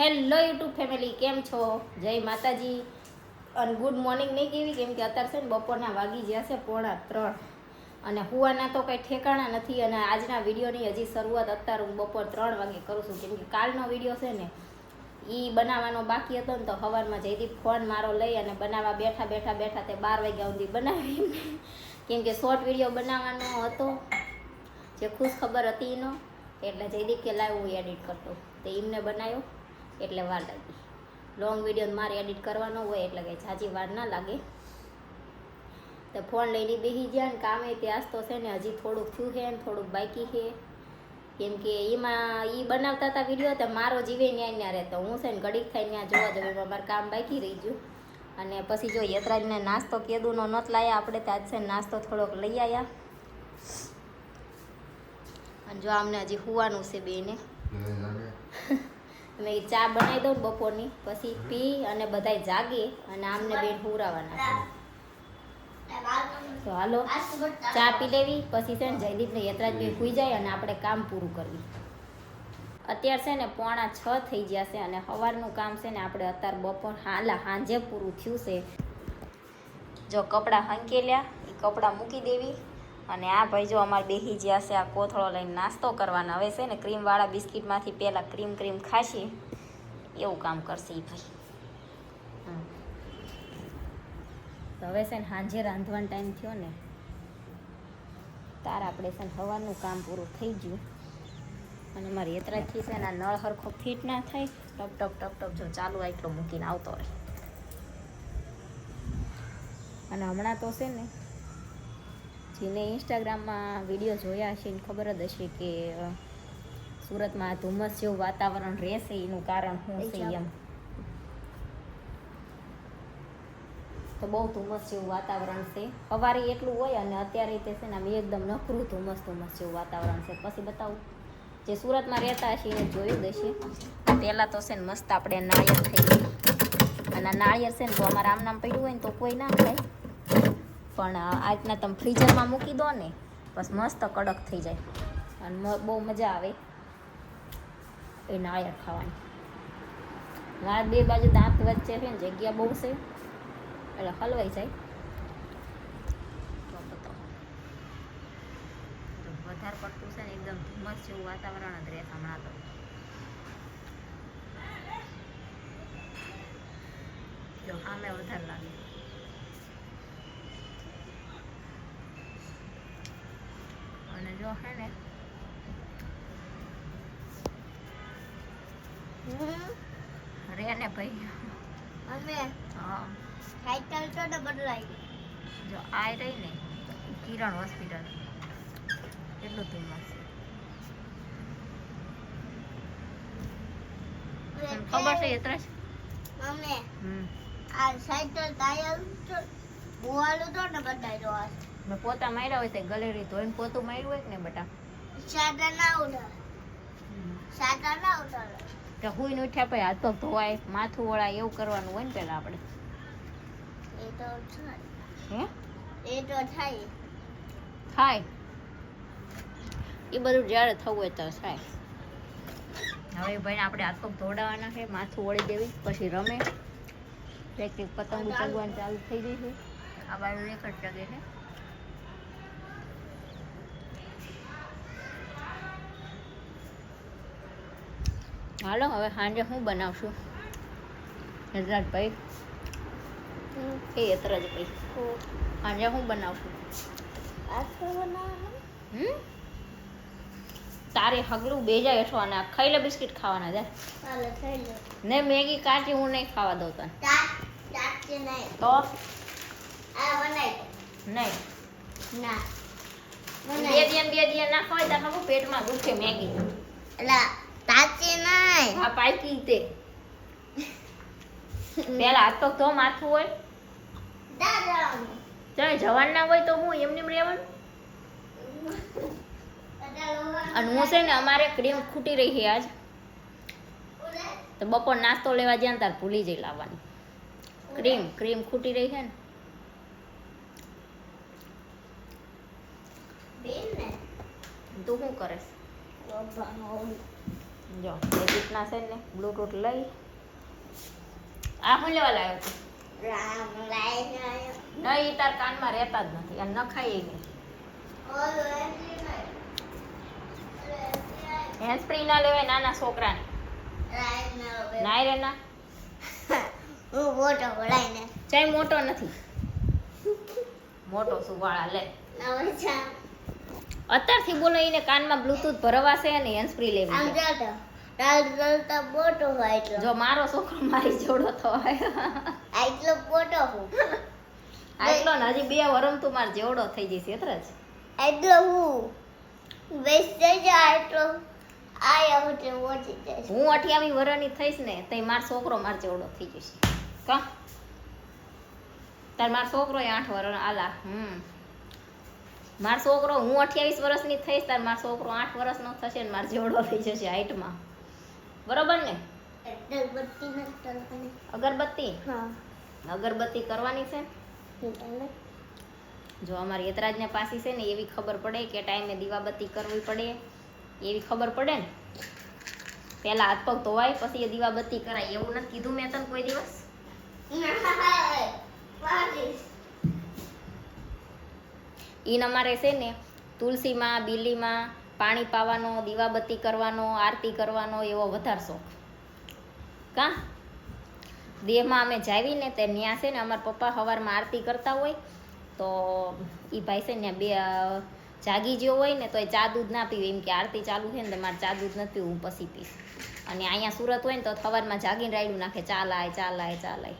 Hello YouTube family, કેમ છો? જય માતાજી. અને ગુડ મોર્નિંગ નહીં કેવી કેમ કે અત્યારે છે ને બપોરના વાગી ગયા છે પોણા ત્રણ. અને હુવાના તો કંઈ ઠેકાણા નથી અને આજના વિડીયોની હજી શરૂઆત અત્યારે હું બપોર ત્રણ વાગે કરું છું. કેમ કે કાલનો વીડિયો છે ને એ બનાવવાનો બાકી હતો ને તો સવારમાં જયદીપ ફોન મારો લઈ અને બનાવવા બેઠા બેઠા બેઠા તે બાર વાગ્યા સુધી બનાવી કેમ કે શોર્ટ વીડિયો બનાવવાનો હતો. જે ખુશ ખબર હતી એનો, એટલે જયદીપ કે લાવ હું એડિટ કરતો. તે એમને બનાવ્યો. એટલે વાર લાગી. લોંગ વીડિયો મારે એડિટ કરવાનો હોય એટલે કે ઝાઝી વાર ના લાગે. તો ફોન લઈને બેસી ગયા ને કામે ત્યાં તો છે ને હજી થોડુંક થયું છે ને થોડુંક બાકી છે. કેમ કે એમાં એ બનાવતા હતા વીડિયો તો મારો જીવે ન્યાય ન્યા રહેતો. હું છે ને ઘડીક થાય ત્યાં જોવા જવું એમાં મારું કામ બાકી રહી ગયું. અને પછી જો યતરાજને નાસ્તો કેદુનો નત લાયા આપણે તો આજ છે ને નાસ્તો થોડોક લઈ આવ્યા અને જો અમને હજી હુવાનું છે બેને. મેં ચા બનાવી દઉં બપોરની. પછી પી અને બધાય જાગે અને આમને બેન હુરાવાના તો હાલો, ચા પી લેવી. પછી છે ને જયદીપને બે સુઈ જાય અને આપણે કામ પૂરું કરવી. અત્યારે છે ને પોણા છ થઈ ગયા છે અને સવારનું કામ છે ને આપણે અત્યારે બપોર હાલા સાંજે પૂરું થયું છે. જો કપડાં હંકેલ્યા, એ કપડાં મૂકી દેવી. અને આ ભાઈ જો અમારે બેહી જ્યાં છે, આ કોથળો લઈને નાસ્તો કરવાનો. હવે છે ને, ક્રીમવાળા બિસ્કિટમાંથી પહેલાં ક્રીમ ક્રીમ ખાશે. એવું કામ કરશે એ ભાઈ. હવે છે ને, સાંજે રાંધવાનો ટાઈમ થયો ને, તાર આપણે છે ને, હવાનું કામ પૂરું થઈ ગયું. અને મારી યત્રાથી છે ને નળ હરખો ફિટ ના થાય. ટપ ટપ ટપ ટપ, જો ચાલુ આટલો મૂકીને આવતો રહે. અને હમણાં તો છે ને જેને ઇન્સ્ટાગ્રામમાં વીડિયો જોયા હશે એને ખબર જ હશે કે સુરતમાં ધુમ્મસ જેવું વાતાવરણ રહેશે એનું કારણ શું છે એમ. તો બહુ ધુમ્મસ જેવું વાતાવરણ છે. સવારે એટલું હોય અને અત્યારે તે છે ને આમ એકદમ નકરું ધુમ્મસ ધુમ્મસ જેવું વાતાવરણ છે. પછી બતાવું. જે સુરતમાં રહેતા હશે એને જોયું હશે. પહેલાં તો છે ને મસ્ત આપણે નાળિયેર થઈ ગઈ અને નાળિયેર છે ને તો અમારે આમ નામ પડ્યું હોય ને તો કોઈ ના ખાય. પણ આ રીતના તમે ફ્રીઝરમાં મૂકી દો ને, બસ મસ્ત કડક થઈ જાય. અને બહુ મજા આવે એ નાળિયેર ખાવાની. મારા બે બાજુ દાંત વચ્ચે છે ને, જગ્યા બહુ છે, એટલે હલવાઈ જાય. વધારે પડતું છે ને, એકદમ ધુમ્મસ જેવું વાતાવરણ જ રહે હમણાં તો. આમે વધારે લાગે. જો હે ને? રે ને ભાઈ. અમે? હા. સાયકલ તો ને બદલાઈ જો આ રહી ને કિરણ હોસ્પિટલ. કેટલું ધુમ્મસ ખબર છે યત્રાજ અમે? હમ. આ સાયકલ ટાયર તો બોવાલું તો ને બદલાઈ રહ્યો મેં પોતા માર્યા હોય તે ગલેરી ધોઈને પોતું માર્યું હોય ને બટા? સાટા ના ઉડાડે. સાટા ના ઉડાડે. કે હુઈ ને ઉઠ્યા પછી હાથ પગ ધોવાય માથું વળાય એવું કરવાનું હોય ને પેલા આપણે. એ તો થાય. હે? એ તો થાય. થાય. એ બધું જ્યારે થવું હોય તો થાય. હવે ભાઈ આપણે હાથ પગ ધોડાવાના છે માથું વળી દેવી પછી રમે. એક એક ચગવાનું ચાલુ થઈ ગઈ છે. આ બાજુ જ ચગે છે. હાલો હવે સાંજે હું બનાવશું? હજરાજભાઈ એ યતરાજભાઈ સાંજે હું બનાવશું? તારે હગલું બેજાય જાય હેઠો અને ખાઈ લે બિસ્કિટ ખાવાના લો. ને મેગી કાચી હું નહીં ખાવા દઉં તને. તો? નહીં. ના. બે દિયન બે દિયન ના ખવાય તો પેટમાં દુખે મેગી. એલા તાચી નહીં. આ પાકી તે. પેલા હાથ પગ ધો માથું હોય. દાદા ચાલ જવાન ના હોય તો હું એમને રહેવાનું? અને હું છે ને અમારે ક્રીમ ખૂટી રહી છે આજ. તો બપોર નાસ્તો લેવા જ્યાં તાર ભૂલી જઈ લાવવાની. ક્રીમ ક્રીમ ખૂટી રહી છે ને. તું શું કરે જો એ રીતના છે ને બ્લૂટૂથ લઈ આ હું લેવા લાવ્યો આયો. નહીં તાર કાનમાં રહેતા જ નથી અને નખાય નહીં ઓલો એમની નહીં. ઓલો એમની નહીં. હેન્ડ ફ્રી ના લેવાય નાના છોકરાને નાય રે ના હું મોટો ભરાઈને. ચાય મોટો નથી મોટો સુવાળા લે. અત્યારથી બોલો એને કાનમાં બ્લૂટૂથ ભરવાશે અને હેન્ડ ફ્રી લેવી છે. જો મોટો મારો છોકરો મારી જોડો તો આ એટલો મોટો હું. આટલો ને હજી બે વરમ તું માર જેવડો થઈ જઈશ એટલે જ એટલો હું. બેસતે જા આટલો આયા હું તે જઈશ. હું અઠ્યાવીસ વર્ષની થઈશ ને તઈ મારો છોકરો માર જેવડો થઈ જશે કા તાર મારો છોકરો આઠ વરણ આલા હમ મારો છોકરો હું અઠ્યાવીસ વર્ષની થઈશ તાર મારો છોકરો આઠ વર્ષનો થશે ને મારો જેવડો થઈ જશે હાઈટમાં બરોબર ને અગરબત્તી અગરબત્તી કરવાની છે જો અમારી યતરાજને પાસી છે ને એવી ખબર પડે કે ટાઈમે દીવાબત્તી કરવી પડે એવી ખબર પડે ને પહેલા હાથ પગ ધોવાય પછી એ દીવાબત્તી કરાય એવું નથી કીધું મેં તને કોઈ દિવસ. ઈન અમારે છે ને તુલસીમાં બીલીમાં પાણી પાવાનો દીવાબત્તી કરવાનો આરતી કરવાનો એવો વધારે શોખ. કા? દેહમાં અમે જાવીને તે ન્યા છે ને અમારા પપ્પા સવારમાં આરતી કરતા હોય તો એ ભાઈ છે ને બે જાગી જેવો હોય ને તો એ ચા દૂધ ના પીવું. એમ કે આરતી ચાલુ છે ને તો મારે ચા દૂધ નથી પીવું હું પછી પીશ. અને અહીંયા સુરત હોય ને તો સવારમાં જાગીને રાયડું નાખે. ચા લાય ચા લાય ચા લાય.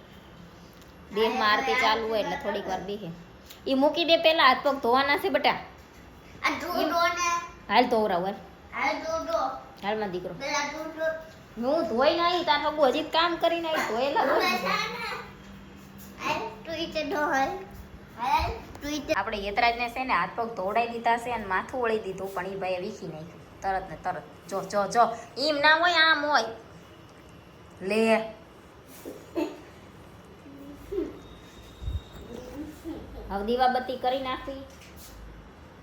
દેહમાં આરતી ચાલુ હોય એટલે થોડીક વાર બેહે. એ મૂકી દે પેલા હાથ પગ ધોવાના છે બટા. હાલ ધોવરાવ હાલ. આ દૂધો. હાલમાં દીકરો. હું ધોઈ ના આવી તાર બાબુ હજી કામ કરીને આવી ધોયેલા હાલ, આપણે યતરાજને છે ને હાથ પગ ધોડાઈ દીધા છે અને માથું ઓળી દીધું પણ એ ભાઈ વીખી નાખ્યું. તરત ને તરત. જો જો જો. એમ ના હોય આમ હોય. લે. હવે દીવાબત્તી કરી નાખવી.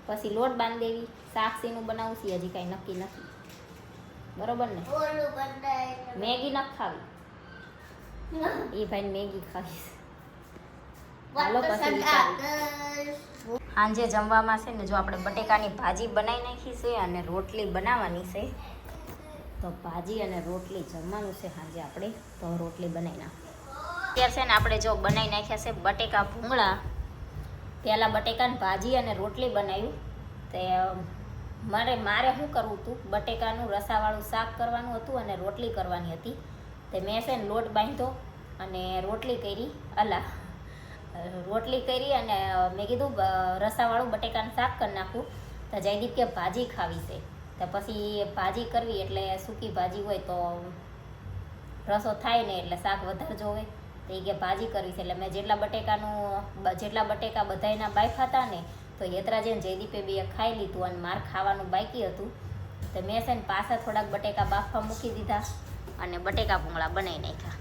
પછી લોટ બાંધી દેવી. સાક્ષીનું બનાવું છે હજી કાંઈ નક્કી નથી. બરોબર ને? મેગી ન ખાવી. એ ભાઈ મેગી ખાવી. હાલો પછી સાંજે જમવામાં છે ને જો આપણે બટેકાની ભાજી બનાવી નાખી છે અને રોટલી બનાવવાની છે તો ભાજી અને રોટલી જમવાનું છે સાંજે આપણે. તો રોટલી બનાવી નાખીએ. અત્યારે છે ને આપણે જો બનાવી નાખ્યા છે બટેકા ભૂંગળા. પહેલાં બટેકાની ભાજી અને રોટલી બનાવ્યું. તે, મારે મારે શું કરવું હતું બટેકાનું રસાવાળું શાક કરવાનું હતું અને રોટલી કરવાની હતી. તે મેં છે ને લોટ બાંધ્યો અને રોટલી કરી, અલા, રોટલી કરી અને મેં કીધું રસાવાળું બટેકાનું શાક કરી નાખું. તો જયદીપ કે ભાજી ખાવી છે. તો પછી ભાજી કરવી એટલે સૂકી ભાજી હોય તો રસો થાય ને એટલે શાક વધારે જોવે. તો એ કે ભાજી કરવી છે. એટલે મેં જેટલા બટેકાનું જેટલા બટેકા બધાયના બાઈફ હતા ને, તો યતરાજે જયદીપે બે ખાઈ લીધું અને માર ખાવાનું બાકી હતું. તો મેં છે ને પાછા થોડાક બટેકા બાફવા મૂકી દીધા અને બટેકા ભૂંગળા બનાવી નાખ્યા.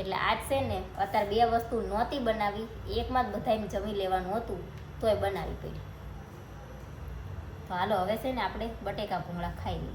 એટલે આજ છે ને અત્યારે બે વસ્તુ નહોતી બનાવી, એકમાં જ બધાને જમી લેવાનું હતું, તોય બનાવી પડી. તો હાલો હવે છે ને આપણે બટેકા ભૂંગળા ખાઈ લઈએ.